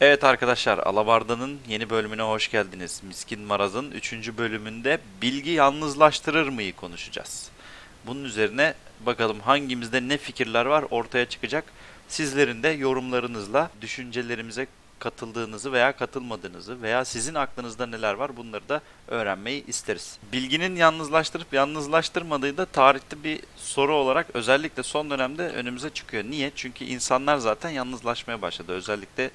Evet arkadaşlar, Alabarda'nın yeni bölümüne hoş geldiniz. Miskin Maraz'ın 3. bölümünde bilgi yalnızlaştırır mıyı konuşacağız. Bunun üzerine bakalım hangimizde ne fikirler var ortaya çıkacak. Sizlerin de yorumlarınızla düşüncelerimize katıldığınızı veya katılmadığınızı veya sizin aklınızda neler var bunları da öğrenmeyi isteriz. Bilginin yalnızlaştırıp yalnızlaştırmadığı da tarihte bir soru olarak özellikle son dönemde önümüze çıkıyor. Niye? Çünkü insanlar zaten yalnızlaşmaya başladı. Özellikle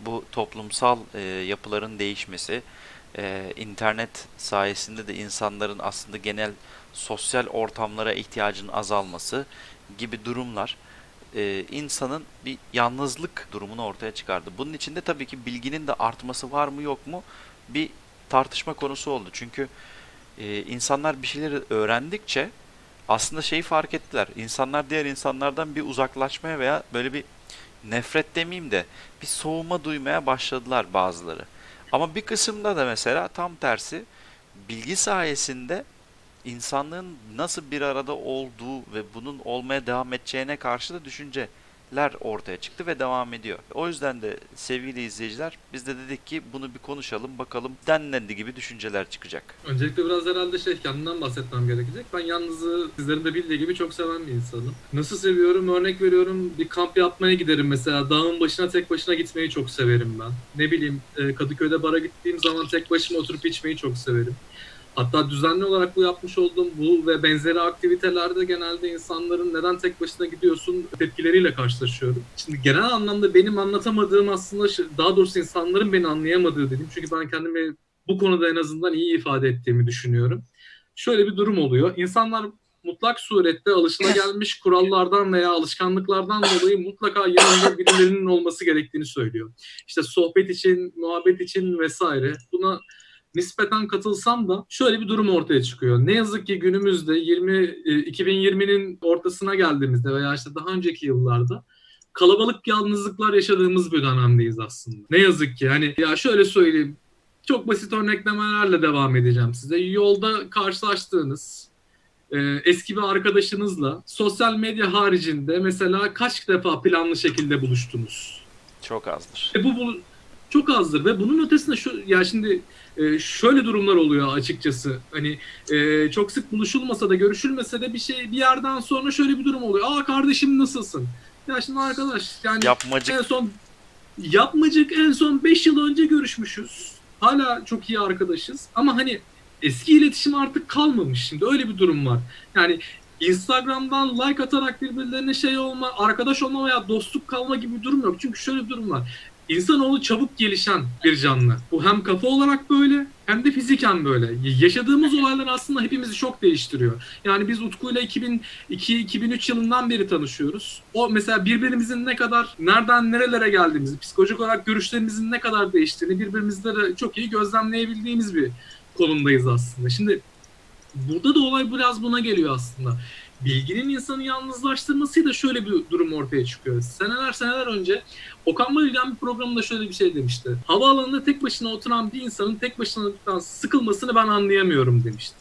bu toplumsal e, yapıların değişmesi, e, internet sayesinde de insanların aslında genel sosyal ortamlara ihtiyacının azalması gibi durumlar e, insanın bir yalnızlık durumunu ortaya çıkardı. Bunun içinde tabii ki bilginin de artması var mı yok mu bir tartışma konusu oldu. Çünkü e, insanlar bir şeyleri öğrendikçe aslında şeyi fark ettiler. İnsanlar diğer insanlardan bir uzaklaşmaya veya böyle bir nefret demeyeyim de bir soğuma duymaya başladılar bazıları. Ama bir kısımda da mesela tam tersi bilgi sayesinde insanlığın nasıl bir arada olduğu ve bunun olmaya devam edeceğine karşı da düşünceler ortaya çıktı ve devam ediyor. O yüzden de sevgili izleyiciler biz de dedik ki bunu bir konuşalım bakalım denlendi gibi düşünceler çıkacak. Öncelikle biraz herhalde şey kendimden bahsetmem gerekecek. Ben yalnızlığı sizlerin de bildiği gibi çok seven bir insanım. Nasıl seviyorum? Örnek veriyorum. Bir kamp yapmaya giderim mesela. Dağın başına tek başına gitmeyi çok severim ben. Ne bileyim e, Kadıköy'de bara gittiğim zaman tek başıma oturup içmeyi çok severim. Hatta düzenli olarak bu yapmış olduğum bu ve benzeri aktivitelerde genelde insanların neden tek başına gidiyorsun tepkileriyle karşılaşıyorum. Şimdi genel anlamda benim anlatamadığım aslında daha doğrusu insanların beni anlayamadığı dedim. Çünkü ben kendimi bu konuda en azından iyi ifade ettiğimi düşünüyorum. Şöyle bir durum oluyor. İnsanlar mutlak surette alışılagelmiş kurallardan veya alışkanlıklardan dolayı mutlaka yanında birilerinin olması gerektiğini söylüyor. İşte sohbet için, muhabbet için vesaire. Buna nispeten katılsam da şöyle bir durum ortaya çıkıyor. Ne yazık ki günümüzde 20 e, 2020'nin ortasına geldiğimizde veya işte daha önceki yıllarda kalabalık yalnızlıklar yaşadığımız bir dönemdeyiz aslında. Ne yazık ki hani ya şöyle söyleyeyim çok basit örneklemelerle devam edeceğim size. Yolda karşılaştığınız e, eski bir arkadaşınızla sosyal medya haricinde mesela kaç defa planlı şekilde buluştunuz? Çok azdır. E bu, bu çok azdır ve bunun ötesinde şu ya şimdi e, şöyle durumlar oluyor açıkçası. Hani e, çok sık buluşulmasa da görüşülmese de bir şey bir yerden sonra şöyle bir durum oluyor. Aa kardeşim nasılsın? Ya şimdi arkadaş yani Yapmacık en son yapmacık en son 5 yıl önce görüşmüşüz. Hala çok iyi arkadaşız ama hani eski iletişim artık kalmamış şimdi öyle bir durum var. Yani Instagram'dan like atarak birbirlerine şey olma, arkadaş olma veya dostluk kalma gibi bir durum yok. Çünkü şöyle bir durum var. İnsanoğlu çabuk gelişen bir canlı. Bu hem kafa olarak böyle hem de fiziken böyle. Yaşadığımız olaylar aslında hepimizi çok değiştiriyor. Yani biz Utku'yla 2002-2003 yılından beri tanışıyoruz. O mesela birbirimizin ne kadar, nereden nerelere geldiğimizi, psikolojik olarak görüşlerimizin ne kadar değiştiğini birbirimizde de çok iyi gözlemleyebildiğimiz bir konumdayız aslında. Şimdi burada da olay biraz buna geliyor aslında. Bilginin insanı yalnızlaştırmasıyla şöyle bir durum ortaya çıkıyor. Seneler seneler önce Okan Bayülgen bir programında şöyle bir şey demişti. Havaalanında tek başına oturan bir insanın tek başına sıkılmasını ben anlayamıyorum demişti.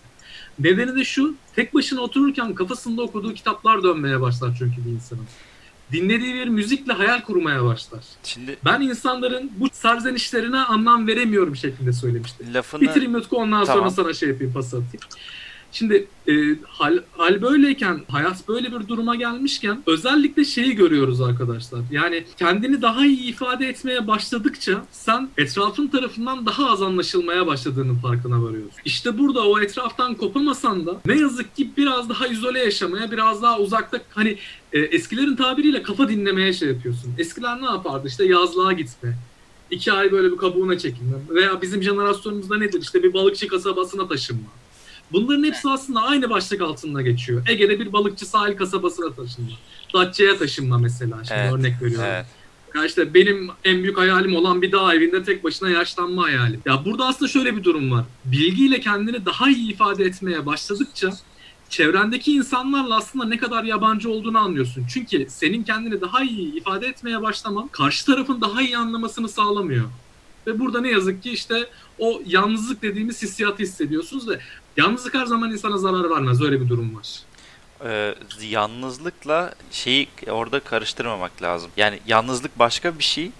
Nedeni de şu, tek başına otururken kafasında okuduğu kitaplar dönmeye başlar çünkü bir insanın. Dinlediği bir müzikle hayal kurmaya başlar. şimdi Ben insanların bu serzenişlerine anlam veremiyorum şeklinde söylemişti. lafını Bitireyim Utku ondan Tamam. sonra sana şey yapayım pas atayım. Şimdi e, hal, hal böyleyken, hayat böyle bir duruma gelmişken özellikle şeyi görüyoruz arkadaşlar. Yani kendini daha iyi ifade etmeye başladıkça sen etrafın tarafından daha az anlaşılmaya başladığının farkına varıyorsun. İşte burada o etraftan kopamasan da ne yazık ki biraz daha izole yaşamaya, biraz daha uzakta hani e, eskilerin tabiriyle kafa dinlemeye şey yapıyorsun. Eskiler ne yapardı? İşte yazlığa gitme. iki ay böyle bir kabuğuna çekilme. Veya bizim jenerasyonumuzda nedir? İşte bir balıkçı kasabasına taşınma. Bunların hepsi aslında aynı başlık altında geçiyor. Ege'de bir balıkçı sahil kasabasına taşınma. Datça'ya taşınma mesela. Şimdi Evet, örnek veriyorum. evet. Ya işte benim en büyük hayalim olan bir dağ evinde tek başına yaşlanma hayalim. Ya burada aslında şöyle bir durum var. Bilgiyle kendini daha iyi ifade etmeye başladıkça çevrendeki insanlarla aslında ne kadar yabancı olduğunu anlıyorsun. Çünkü senin kendini daha iyi ifade etmeye başlaman karşı tarafın daha iyi anlamasını sağlamıyor. Ve burada ne yazık ki işte o yalnızlık dediğimiz hissiyatı hissediyorsunuz ve yalnızlık her zaman insana zarar vermez. Öyle bir durum var. Ee, yalnızlıkla şeyi orada karıştırmamak lazım. Yani yalnızlık başka bir şey,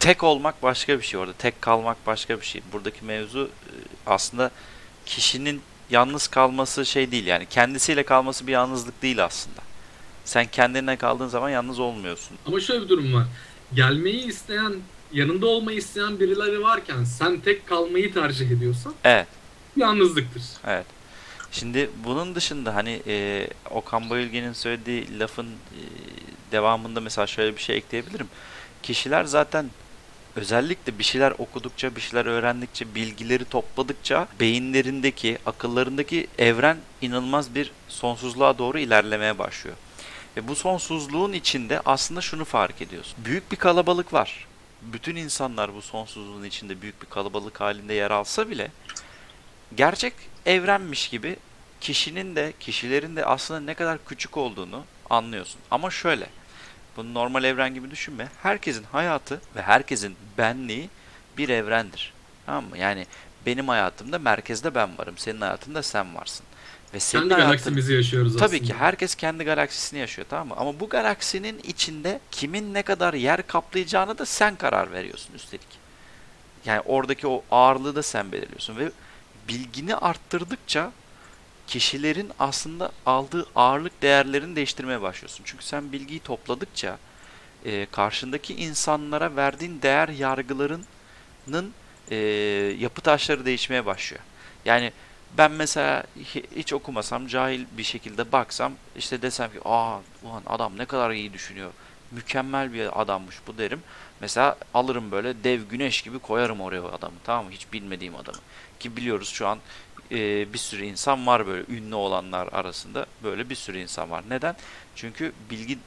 tek olmak başka bir şey orada. Tek kalmak başka bir şey. Buradaki mevzu e, aslında kişinin yalnız kalması şey değil yani kendisiyle kalması bir yalnızlık değil aslında. Sen kendine kaldığın zaman yalnız olmuyorsun. Ama şöyle bir durum var. Gelmeyi isteyen, yanında olmayı isteyen birileri varken sen tek kalmayı tercih ediyorsan Evet. Yalnızlıktır. Evet. Şimdi bunun dışında hani e, Okan Bayülgen'in söylediği lafın e, devamında mesela şöyle bir şey ekleyebilirim. Kişiler zaten özellikle bir şeyler okudukça, bir şeyler öğrendikçe, bilgileri topladıkça beyinlerindeki, akıllarındaki evren inanılmaz bir sonsuzluğa doğru ilerlemeye başlıyor. Ve bu sonsuzluğun içinde aslında şunu fark ediyorsun. Büyük bir kalabalık var. Bütün insanlar bu sonsuzluğun içinde büyük bir kalabalık halinde yer alsa bile gerçek evrenmiş gibi kişinin de kişilerin de aslında ne kadar küçük olduğunu anlıyorsun. Ama şöyle, bunu normal evren gibi düşünme. Herkesin hayatı ve herkesin benliği bir evrendir. Tamam mı? Yani benim hayatımda merkezde ben varım. Senin hayatında sen varsın. Ve senin Kendi hayatın... galaksimizi yaşıyoruz Tabii aslında. ki herkes kendi galaksisini yaşıyor tamam mı? Ama bu galaksinin içinde kimin ne kadar yer kaplayacağını da sen karar veriyorsun üstelik. Yani oradaki o ağırlığı da sen belirliyorsun ve bilgini arttırdıkça kişilerin aslında aldığı ağırlık değerlerini değiştirmeye başlıyorsun. Çünkü sen bilgiyi topladıkça e, karşındaki insanlara verdiğin değer yargılarının e, yapı taşları değişmeye başlıyor. Yani ben mesela hi- hiç okumasam cahil bir şekilde baksam işte desem ki aa ulan adam ne kadar iyi düşünüyor. Mükemmel bir adammış bu derim. Mesela alırım böyle dev güneş gibi koyarım oraya adamı tamam mı? Hiç bilmediğim adamı. Ki biliyoruz şu an e, bir sürü insan var böyle ünlü olanlar arasında böyle bir sürü insan var. Neden? Çünkü bilgi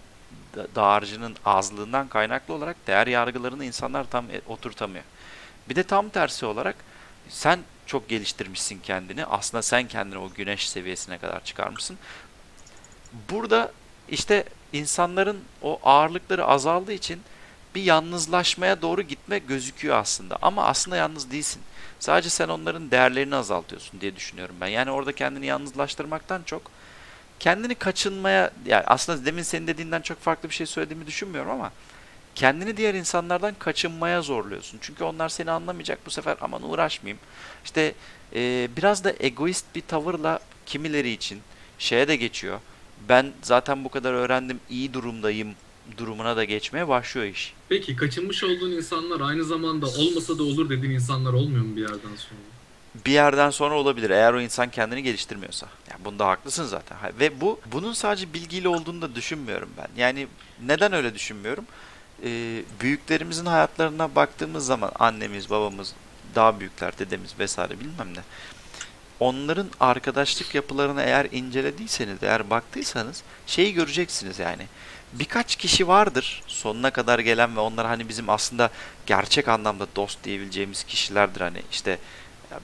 da- dağarcığının azlığından kaynaklı olarak değer yargılarını insanlar tam e, oturtamıyor. Bir de tam tersi olarak sen çok geliştirmişsin kendini. Aslında sen kendini o güneş seviyesine kadar çıkarmışsın. Burada işte insanların o ağırlıkları azaldığı için bir yalnızlaşmaya doğru gitme gözüküyor aslında. Ama aslında yalnız değilsin. Sadece sen onların değerlerini azaltıyorsun diye düşünüyorum ben. Yani orada kendini yalnızlaştırmaktan çok kendini kaçınmaya yani aslında demin senin dediğinden çok farklı bir şey söylediğimi düşünmüyorum ama kendini diğer insanlardan kaçınmaya zorluyorsun. Çünkü onlar seni anlamayacak bu sefer aman uğraşmayayım. İşte e, biraz da egoist bir tavırla kimileri için şeye de geçiyor. Ben zaten bu kadar öğrendim iyi durumdayım durumuna da geçmeye başlıyor iş. Peki kaçınmış olduğun insanlar aynı zamanda olmasa da olur dediğin insanlar olmuyor mu bir yerden sonra? bir yerden sonra olabilir eğer o insan kendini geliştirmiyorsa. Yani bunda haklısın zaten. Ve bu bunun sadece bilgiyle olduğunu da düşünmüyorum ben. Yani neden öyle düşünmüyorum? Ee, büyüklerimizin hayatlarına baktığımız zaman annemiz, babamız, daha büyükler, dedemiz vesaire bilmem ne. Onların arkadaşlık yapılarını eğer incelediyseniz, eğer baktıysanız şeyi göreceksiniz yani. Birkaç kişi vardır sonuna kadar gelen ve onlar hani bizim aslında gerçek anlamda dost diyebileceğimiz kişilerdir hani işte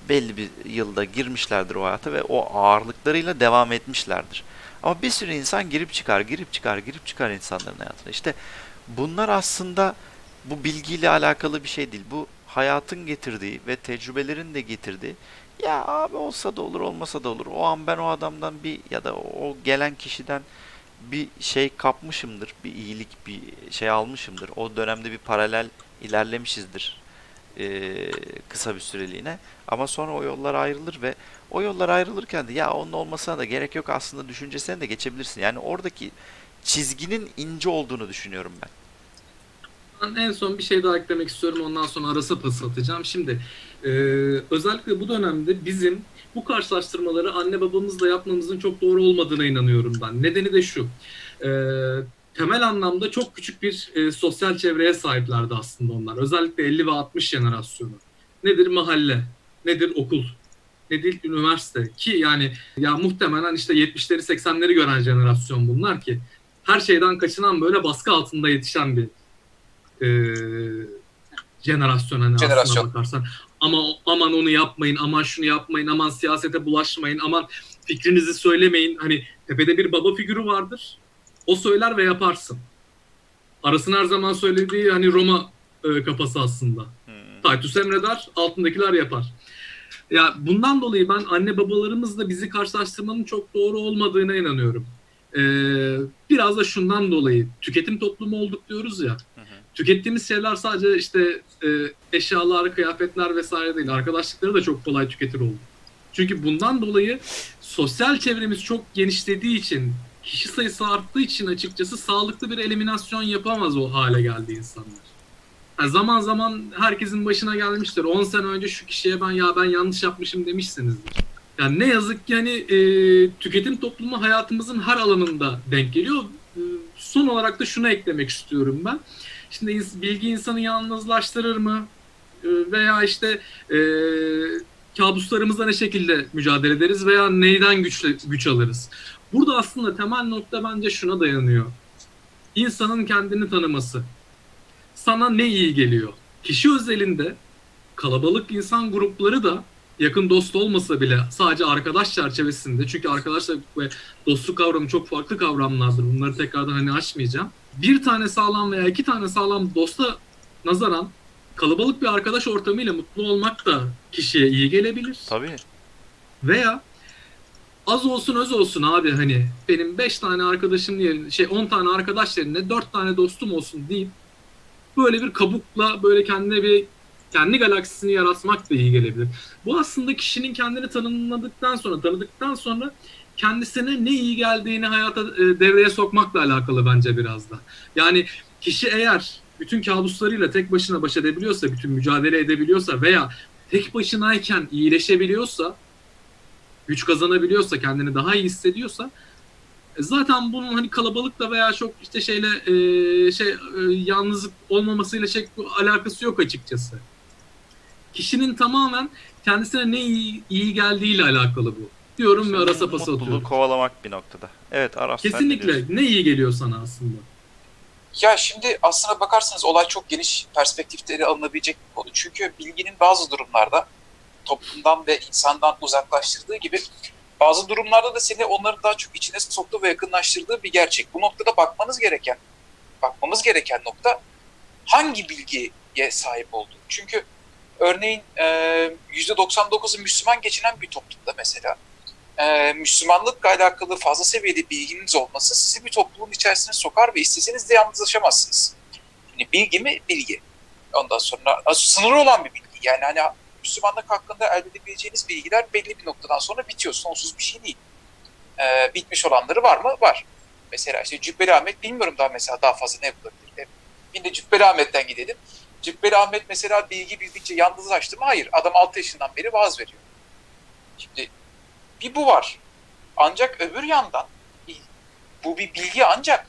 belli bir yılda girmişlerdir o hayata ve o ağırlıklarıyla devam etmişlerdir. Ama bir sürü insan girip çıkar, girip çıkar, girip çıkar insanların hayatına. İşte bunlar aslında bu bilgiyle alakalı bir şey değil. Bu hayatın getirdiği ve tecrübelerin de getirdiği ya abi olsa da olur olmasa da olur. O an ben o adamdan bir ya da o gelen kişiden bir şey kapmışımdır. Bir iyilik, bir şey almışımdır. O dönemde bir paralel ilerlemişizdir eee, kısa bir süreliğine. Ama sonra o yollar ayrılır ve o yollar ayrılırken de ya onun olmasına da gerek yok aslında düşüncesine de geçebilirsin. Yani oradaki çizginin ince olduğunu düşünüyorum ben. Ben en son bir şey daha eklemek istiyorum. Ondan sonra arasa pası atacağım. Şimdi e, özellikle bu dönemde bizim bu karşılaştırmaları anne babamızla yapmamızın çok doğru olmadığına inanıyorum ben. Nedeni de şu. E, temel anlamda çok küçük bir e, sosyal çevreye sahiplerdi aslında onlar. Özellikle 50 ve 60 jenerasyonu. Nedir mahalle? Nedir okul? Nedir üniversite? Ki yani ya muhtemelen işte 70'leri 80'leri gören jenerasyon bunlar ki her şeyden kaçınan böyle baskı altında yetişen bir e, jenerasyon hani Jenerasyon. aslına bakarsan. Ama aman onu yapmayın, aman şunu yapmayın, aman siyasete bulaşmayın, aman fikrinizi söylemeyin. Hani tepede bir baba figürü vardır. O söyler ve yaparsın. Aras'ın her zaman söylediği hani Roma e, kafası aslında. Hmm. Titus emreder, altındakiler yapar. Ya bundan dolayı ben anne babalarımızla bizi karşılaştırmanın çok doğru olmadığına inanıyorum. Ee, biraz da şundan dolayı tüketim toplumu olduk diyoruz ya. Tükettiğimiz şeyler sadece işte e, eşyalar, kıyafetler vesaire değil. Arkadaşlıkları da çok kolay tüketir oldu. Çünkü bundan dolayı sosyal çevremiz çok genişlediği için, kişi sayısı arttığı için açıkçası sağlıklı bir eliminasyon yapamaz o hale geldi insanlar. Yani zaman zaman herkesin başına gelmiştir. 10 sene önce şu kişiye ben ya ben yanlış yapmışım demişsinizdir. Yani ne yazık ki hani e, tüketim toplumu hayatımızın her alanında denk geliyor. E, son olarak da şunu eklemek istiyorum ben. Şimdi bilgi insanı yalnızlaştırır mı? E, veya işte e, kabuslarımızla ne şekilde mücadele ederiz veya neyden güçle, güç alırız? Burada aslında temel nokta bence şuna dayanıyor. İnsanın kendini tanıması. Sana ne iyi geliyor? Kişi özelinde kalabalık insan grupları da yakın dost olmasa bile sadece arkadaş çerçevesinde çünkü arkadaşlar ve dostluk kavramı çok farklı kavramlardır. Bunları tekrardan hani açmayacağım. Bir tane sağlam veya iki tane sağlam dosta nazaran kalabalık bir arkadaş ortamıyla mutlu olmak da kişiye iyi gelebilir. Tabii. Veya az olsun öz olsun abi hani benim 5 tane arkadaşım yerine şey 10 tane arkadaş yerine 4 tane dostum olsun deyip böyle bir kabukla böyle kendine bir kendi galaksisini yaratmak da iyi gelebilir. Bu aslında kişinin kendini tanımladıktan sonra, tanıdıktan sonra kendisine ne iyi geldiğini hayata e, devreye sokmakla alakalı bence biraz da. Yani kişi eğer bütün kabuslarıyla tek başına baş edebiliyorsa, bütün mücadele edebiliyorsa veya tek başınayken iyileşebiliyorsa, güç kazanabiliyorsa, kendini daha iyi hissediyorsa e, zaten bunun hani kalabalıkla veya çok işte şeyle e, şey e, yalnızlık olmamasıyla şey alakası yok açıkçası. Kişinin tamamen kendisine ne iyi, iyi geldiğiyle alakalı bu. Diyorum ve arasa pası Mutluluğu atıyorum. kovalamak bir noktada. Evet Aras sen ne Kesinlikle ne iyi geliyor sana aslında. Ya şimdi aslına bakarsanız olay çok geniş perspektifte alınabilecek bir konu. Çünkü bilginin bazı durumlarda toplumdan ve insandan uzaklaştırdığı gibi bazı durumlarda da seni onların daha çok içine soktuğu ve yakınlaştırdığı bir gerçek. Bu noktada bakmanız gereken, bakmamız gereken nokta hangi bilgiye sahip olduğu. Çünkü örneğin e, %99'u Müslüman geçinen bir toplumda mesela e, Müslümanlıkla alakalı fazla seviyede bilginiz olması sizi bir toplumun içerisine sokar ve isteseniz de yalnızlaşamazsınız. Yani bilgi mi? Bilgi. Ondan sonra sınırı olan bir bilgi. Yani hani Müslümanlık hakkında elde edebileceğiniz bilgiler belli bir noktadan sonra bitiyor. Sonsuz bir şey değil. E, bitmiş olanları var mı? Var. Mesela işte Cübbeli Ahmet bilmiyorum daha mesela daha fazla ne bulabilir. E, bir de Cübbeli Ahmet'ten gidelim. Cübbeli Ahmet mesela bilgi bildikçe yalnızlaştı mı? Hayır. Adam 6 yaşından beri vaaz veriyor. Şimdi bir bu var. Ancak öbür yandan bu bir bilgi ancak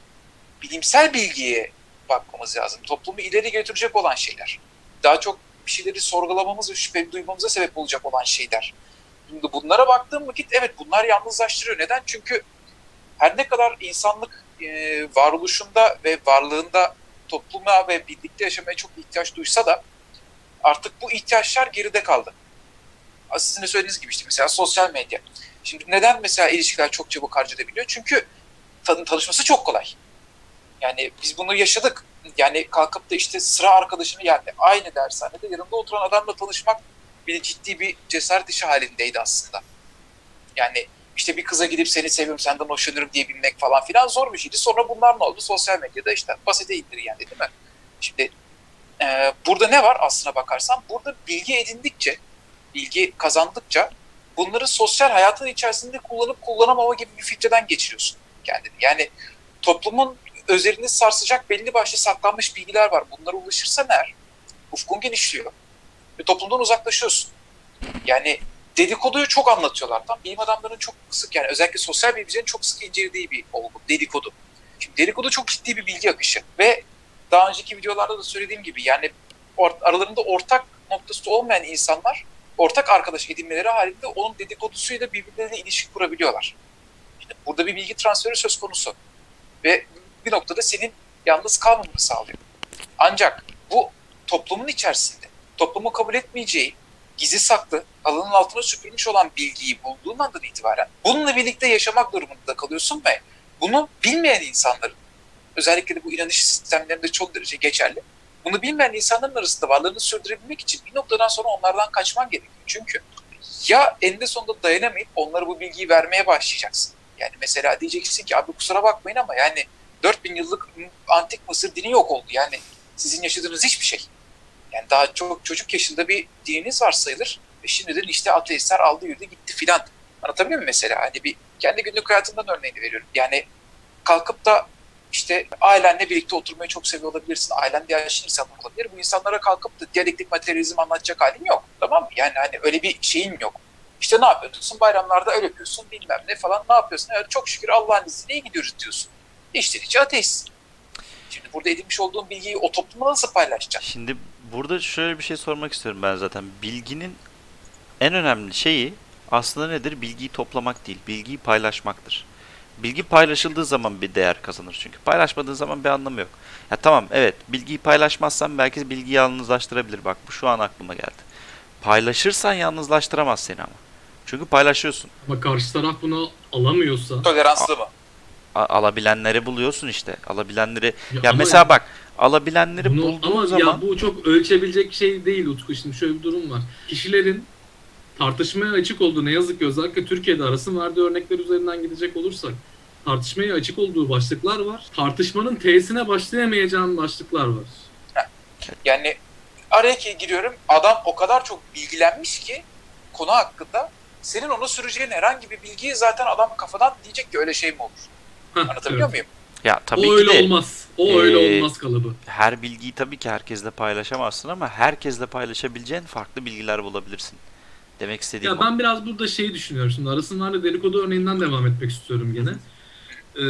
bilimsel bilgiye bakmamız lazım. Toplumu ileri götürecek olan şeyler. Daha çok bir şeyleri sorgulamamız ve şüphe duymamıza sebep olacak olan şeyler. Şimdi bunlara baktığım vakit evet bunlar yalnızlaştırıyor. Neden? Çünkü her ne kadar insanlık e, varoluşunda ve varlığında topluma ve birlikte yaşamaya çok ihtiyaç duysa da artık bu ihtiyaçlar geride kaldı. Sizin de söylediğiniz gibi işte mesela sosyal medya. Şimdi neden mesela ilişkiler çok çabuk harcanabiliyor? Çünkü tan tanışması çok kolay. Yani biz bunu yaşadık. Yani kalkıp da işte sıra arkadaşını yani aynı dershanede yanında oturan adamla tanışmak bile ciddi bir cesaret işi halindeydi aslında. Yani işte bir kıza gidip seni seviyorum senden hoşlanıyorum diye bilmek falan filan zor bir şeydi. Sonra bunlar ne oldu? Sosyal medyada işte basite indir yani değil mi? Şimdi e, burada ne var aslına bakarsan? Burada bilgi edindikçe, bilgi kazandıkça bunları sosyal hayatın içerisinde kullanıp kullanamama gibi bir filtreden geçiriyorsun kendini. Yani toplumun özelini sarsacak belli başlı saklanmış bilgiler var. Bunlara ulaşırsan eğer ufkun genişliyor ve toplumdan uzaklaşıyorsun. Yani dedikoduyu çok anlatıyorlar. Tam bilim adamlarının çok sık yani özellikle sosyal bilimcilerin çok sık incelediği bir olgu dedikodu. Şimdi dedikodu çok ciddi bir bilgi akışı ve daha önceki videolarda da söylediğim gibi yani aralarında ortak noktası olmayan insanlar ortak arkadaş edinmeleri halinde onun dedikodusuyla birbirleriyle ilişki kurabiliyorlar. İşte burada bir bilgi transferi söz konusu. Ve bir noktada senin yalnız kalmamanı sağlıyor. Ancak bu toplumun içerisinde toplumu kabul etmeyeceği gizli saklı alanın altına süpürmüş olan bilgiyi bulduğun andan itibaren bununla birlikte yaşamak durumunda kalıyorsun ve bunu bilmeyen insanların özellikle de bu inanış sistemlerinde çok derece geçerli. Bunu bilmeyen insanların arasında varlığını sürdürebilmek için bir noktadan sonra onlardan kaçman gerekiyor. Çünkü ya eninde sonunda dayanamayıp onlara bu bilgiyi vermeye başlayacaksın. Yani mesela diyeceksin ki abi kusura bakmayın ama yani 4000 yıllık antik Mısır dini yok oldu. Yani sizin yaşadığınız hiçbir şey. Yani daha çok çocuk yaşında bir dininiz var sayılır. Ve şimdiden işte ateistler aldı yürüdü gitti filan. Anlatabiliyor muyum mesela? Hani bir kendi günlük hayatımdan örneğini veriyorum. Yani kalkıp da işte ailenle birlikte oturmayı çok seviyor olabilirsin. Ailende yaşlı insanlar olabilir. Bu insanlara kalkıp da diyalektik materyalizm anlatacak halin yok. Tamam mı? Yani hani öyle bir şeyin yok. İşte ne yapıyorsun? Bayramlarda öyle yapıyorsun bilmem ne falan. Ne yapıyorsun? Evet, çok şükür Allah'ın izniyle iyi gidiyoruz diyorsun. İşte ateist. Şimdi burada edinmiş olduğun bilgiyi o topluma nasıl paylaşacaksın? Şimdi burada şöyle bir şey sormak istiyorum ben zaten. Bilginin en önemli şeyi aslında nedir? Bilgiyi toplamak değil, bilgiyi paylaşmaktır. Bilgi paylaşıldığı zaman bir değer kazanır çünkü. Paylaşmadığın zaman bir anlamı yok. Ya tamam evet bilgiyi paylaşmazsan belki bilgiyi yalnızlaştırabilir. Bak bu şu an aklıma geldi. Paylaşırsan yalnızlaştıramaz seni ama. Çünkü paylaşıyorsun. Ama karşı taraf bunu alamıyorsa Toleranslı mı? A- alabilenleri buluyorsun işte. Alabilenleri Ya ya ama mesela bak alabilenleri bunu, bulduğun ama zaman ya bu çok ölçebilecek şey değil Utku. Şimdi şöyle bir durum var. Kişilerin tartışmaya açık olduğu ne yazık ki özellikle Türkiye'de arasın verdiği örnekler üzerinden gidecek olursak tartışmaya açık olduğu başlıklar var. Tartışmanın T'sine başlayamayacağın başlıklar var. Yani araya ki giriyorum adam o kadar çok bilgilenmiş ki konu hakkında senin ona süreceğin herhangi bir bilgiyi zaten adam kafadan diyecek ki öyle şey mi olur? Heh, Anlatabiliyor evet. muyum? ya tabii O ki öyle de olmaz. O öyle Ee, olmaz kalıbı. her bilgiyi tabii ki herkesle paylaşamazsın ama herkesle paylaşabileceğin farklı bilgiler bulabilirsin. Demek istediğim Ya o. ben biraz burada şeyi düşünüyorum şimdi. Arasınlarla dedikodu örneğinden devam etmek istiyorum gene. Ee,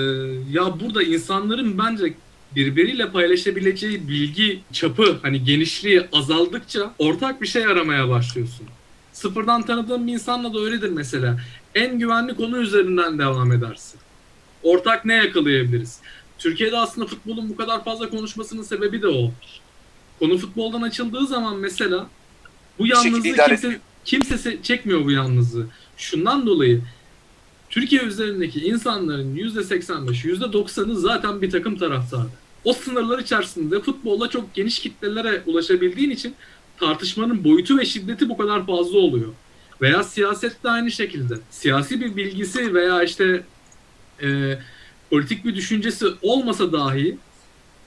ya burada insanların bence birbiriyle paylaşabileceği bilgi çapı hani genişliği azaldıkça ortak bir şey aramaya başlıyorsun. Sıfırdan tanıdığın bir insanla da öyledir mesela. En güvenli konu üzerinden devam edersin. Ortak ne yakalayabiliriz? Türkiye'de aslında futbolun bu kadar fazla konuşmasının sebebi de o. Konu futboldan açıldığı zaman mesela bu yalnızlığı kimse, kimse se- çekmiyor bu yalnızlığı. Şundan dolayı Türkiye üzerindeki insanların %85, %90'ı zaten bir takım taraftarı. O sınırlar içerisinde futbolla çok geniş kitlelere ulaşabildiğin için tartışmanın boyutu ve şiddeti bu kadar fazla oluyor. Veya siyaset de aynı şekilde. Siyasi bir bilgisi veya işte e, politik bir düşüncesi olmasa dahi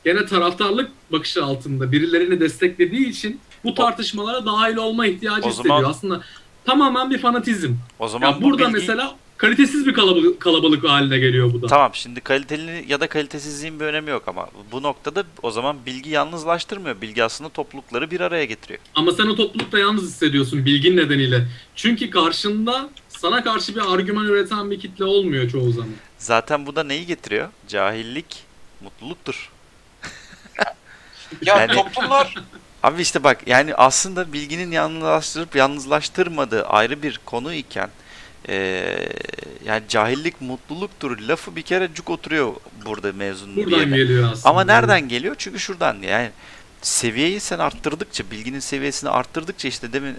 gene taraftarlık bakışı altında birilerini desteklediği için bu tartışmalara dahil olma ihtiyacı O hissediyor. zaman- Aslında tamamen bir fanatizm. O zaman Ya bu burada bilgi- mesela kalitesiz bir kalabalık, kalabalık haline geliyor bu da. Tamam şimdi kaliteli ya da kalitesizliğin bir önemi yok ama bu noktada o zaman bilgi yalnızlaştırmıyor. Bilgi aslında toplulukları bir araya getiriyor. Ama sen o toplulukta yalnız hissediyorsun bilgin nedeniyle. Çünkü karşında sana karşı bir argüman üreten bir kitle olmuyor çoğu zaman. Zaten bu da neyi getiriyor? Cahillik mutluluktur. Ya Yani- toplumlar Abi işte bak yani aslında bilginin yalnızlaştırıp yalnızlaştırmadığı ayrı bir konu iken eee, yani cahillik mutluluktur lafı bir kere cuk oturuyor burada bir Buradan yerine. geliyor aslında. Ama nereden geliyor? Çünkü şuradan yani seviyeyi sen arttırdıkça, bilginin seviyesini arttırdıkça işte demin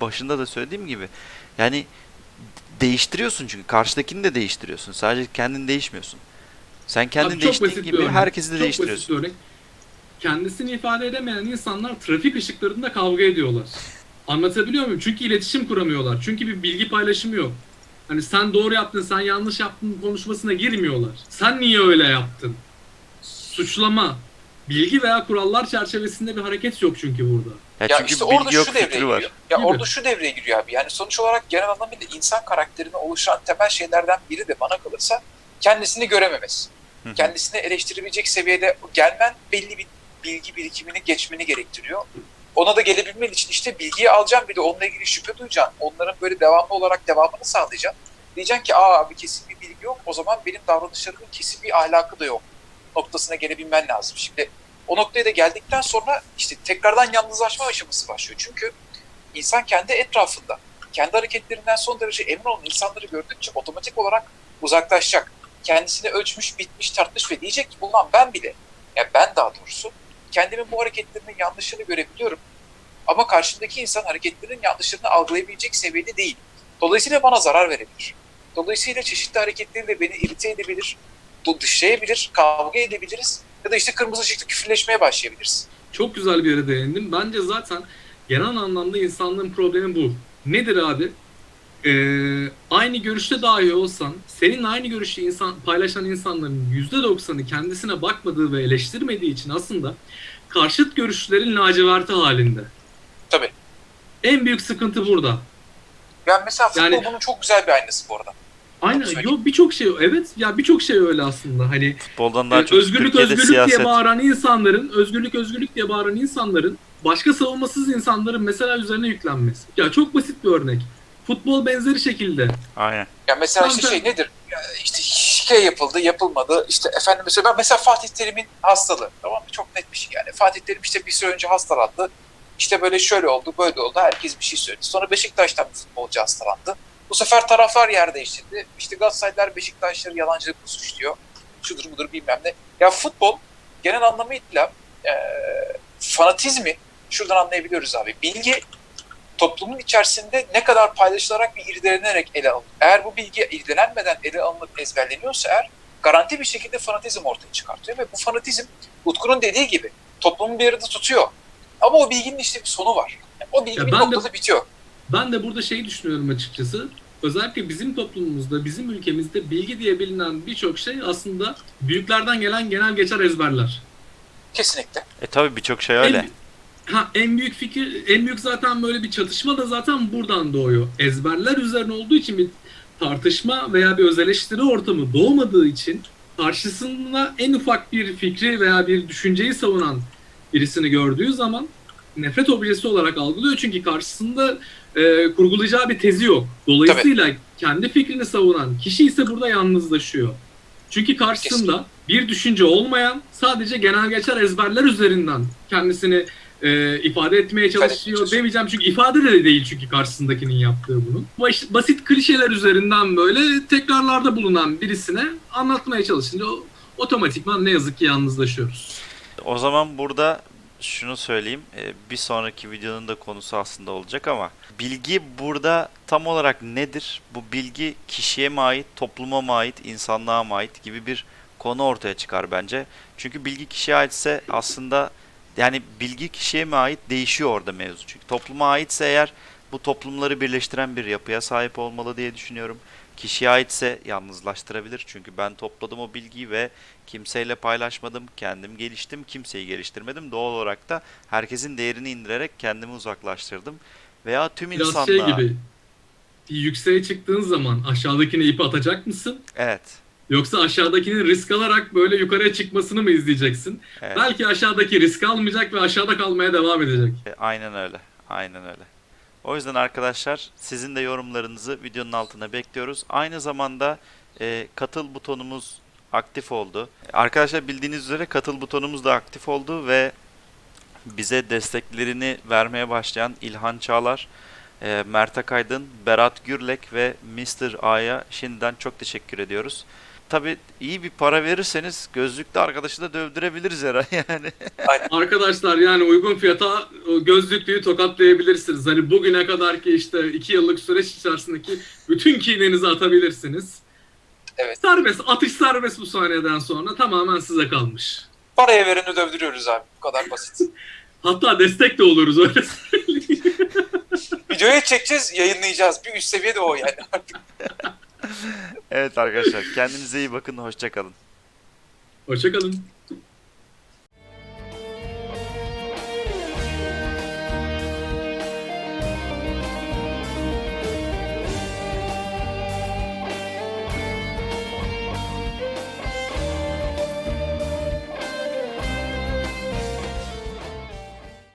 başında da söylediğim gibi yani değiştiriyorsun çünkü karşıdakini de değiştiriyorsun. Sadece kendin değişmiyorsun. Sen kendin Abi değiştiğin gibi herkesi de Çok değiştiriyorsun. basit bir örnek. Kendisini ifade edemeyen insanlar trafik ışıklarında kavga ediyorlar. Anlatabiliyor muyum? Çünkü iletişim kuramıyorlar. Çünkü bir bilgi paylaşımı yok. Hani sen doğru yaptın, sen yanlış yaptın konuşmasına girmiyorlar. Sen niye öyle yaptın? Suçlama. Bilgi veya kurallar çerçevesinde bir hareket yok çünkü burada. Ya, ya çünkü işte orada bilgi yok şu devreye var. giriyor. Ya orada şu devreye giriyor abi. Yani sonuç olarak genel anlamıyla insan karakterini oluşturan temel şeylerden biri de bana kalırsa kendisini görememesi. Hı. Kendisini eleştirebilecek seviyede gelmen belli bir bilgi birikimini geçmeni gerektiriyor. Ona da gelebilmen için işte bilgiyi alacaksın bir de onunla ilgili şüphe duyacaksın. Onların böyle devamlı olarak devamını sağlayacaksın. Diyeceksin ki aa abi kesin bir bilgi yok o zaman benim davranışlarımın kesin bir ahlakı da yok noktasına gelebilmen lazım. Şimdi o noktaya da geldikten sonra işte tekrardan yalnızlaşma aşaması başlıyor. Çünkü insan kendi etrafında, kendi hareketlerinden son derece emin olan insanları gördükçe otomatik olarak uzaklaşacak. Kendisini ölçmüş, bitmiş, tartmış ve diyecek ki ulan ben bile, yani ben daha doğrusu kendimin bu hareketlerinin yanlışını görebiliyorum. Ama karşımdaki insan hareketlerinin yanlışlarını algılayabilecek seviyede değil. Dolayısıyla bana zarar verebilir. Dolayısıyla çeşitli hareketleriyle beni irite edebilir, dışlayabilir, kavga edebiliriz ya da işte kırmızı ışıkta küfürleşmeye başlayabiliriz. Çok güzel bir yere değindim. Bence zaten genel anlamda insanlığın problemi bu. Nedir abi? Ee, aynı görüşte dahi olsan, senin aynı görüşü insan, paylaşan insanların %90'ı kendisine bakmadığı ve eleştirmediği için aslında karşıt görüşlerin laciverti halinde. Tabii. En büyük sıkıntı burada. Yani mesela futbol Yani- bunun çok güzel bir aynası bu arada. Aynen. Yok birçok şey evet ya birçok şey öyle aslında. Hani Futboldan daha e, çok özgürlük Türkiye'de özgürlük siyaset. diye bağıran insanların özgürlük özgürlük diye bağıran insanların başka savunmasız insanların mesela üzerine yüklenmesi. Ya çok basit bir örnek. Futbol benzeri şekilde. Aynen. Yani mesela işte şey nedir? Ya işte şike yapıldı, yapılmadı. İşte efendim mesela ben mesela Fatih Terim'in hastalığı. Tamam mı? Çok net bir şey yani. Fatih Terim işte bir süre önce hastalandı. İşte böyle şöyle oldu, böyle oldu. Herkes bir şey söyledi. Sonra Beşiktaş'tan bir futbolcu hastalandı. Bu sefer taraflar yer değiştirdi. İşte Galatasaraylılar Beşiktaşları yalancılıkla suçluyor. Şudur budur bilmem ne. Ya futbol genel anlamıyla e, fanatizmi şuradan anlayabiliyoruz abi. Bilgi toplumun içerisinde ne kadar paylaşılarak ve irdelenerek ele alınır. Eğer bu bilgi irdelenmeden ele alınıp ezberleniyorsa eğer garanti bir şekilde fanatizm ortaya çıkartıyor ve bu fanatizm Utku'nun dediği gibi toplumu bir arada tutuyor. Ama o bilginin işte bir sonu var. Yani o bilgi Ya bir ben de- noktada bitiyor. Ben de burada şey düşünüyorum açıkçası. Özellikle bizim toplumumuzda, bizim ülkemizde bilgi diye bilinen birçok şey aslında büyüklerden gelen genel geçer ezberler. Kesinlikle. E tabi birçok şey öyle. En, ha, en büyük fikir, en büyük zaten böyle bir çatışma da zaten buradan doğuyor. Ezberler üzerine olduğu için bir tartışma veya bir öz eleştiri ortamı doğmadığı için karşısında en ufak bir fikri veya bir düşünceyi savunan birisini gördüğü zaman nefret objesi olarak algılıyor. Çünkü karşısında e, kurgulayacağı bir tezi yok. Dolayısıyla kendi fikrini savunan kişi ise burada yalnızlaşıyor. Çünkü karşısında bir düşünce olmayan sadece genel geçer ezberler üzerinden kendisini e, ifade etmeye çalışıyor demeyeceğim çünkü ifade de değil çünkü karşısındakinin yaptığı bunun. Baş- basit klişeler üzerinden böyle tekrarlarda bulunan birisine anlatmaya çalışınca o- otomatikman ne yazık ki yalnızlaşıyoruz. O zaman burada şunu söyleyeyim. e, Bir sonraki videonun da konusu aslında olacak ama bilgi burada tam olarak nedir? Bu bilgi kişiye mi ait, topluma mı ait, insanlığa mı ait gibi bir konu ortaya çıkar bence. Çünkü bilgi kişiye aitse aslında yani bilgi kişiye mi ait değişiyor orada mevzu. Çünkü topluma aitse eğer bu toplumları birleştiren bir yapıya sahip olmalı diye düşünüyorum. Kişiye aitse yalnızlaştırabilir. Çünkü ben topladım o bilgiyi ve kimseyle paylaşmadım. Kendim geliştim, kimseyi geliştirmedim. Doğal olarak da herkesin değerini indirerek kendimi uzaklaştırdım. Veya tüm Biraz insanlığa... şey gibi yükseğe çıktığın zaman aşağıdakine ipi atacak mısın? Evet. Yoksa aşağıdakinin risk alarak böyle yukarıya çıkmasını mı izleyeceksin? evet. Belki aşağıdaki risk almayacak ve aşağıda kalmaya devam edecek. E, Aynen öyle. Aynen öyle. O yüzden arkadaşlar sizin de yorumlarınızı videonun altına bekliyoruz. Aynı zamanda e, katıl butonumuz aktif oldu. Arkadaşlar bildiğiniz üzere katıl butonumuz da aktif oldu ve bize desteklerini vermeye başlayan İlhan Çağlar, e, Mert Akaydın, Berat Gürlek ve Mr. A'ya şimdiden çok teşekkür ediyoruz. Tabi iyi bir para verirseniz gözlükte arkadaşı da dövdürebiliriz herhalde yani. Arkadaşlar yani uygun fiyata o gözlüklüğü tokatlayabilirsiniz. Hani bugüne kadar ki işte iki yıllık süreç içerisindeki bütün kinenizi atabilirsiniz. Evet. Serbest, atış serbest bu sahneden sonra tamamen size kalmış. Paraya vereni dövdürüyoruz abi. Bu kadar basit. Hatta destek de oluruz öyle söyleyeyim. Videoya çekeceğiz, yayınlayacağız. Bir üst seviye de o yani. Evet arkadaşlar kendinize iyi bakın hoşçakalın. Hoşçakalın.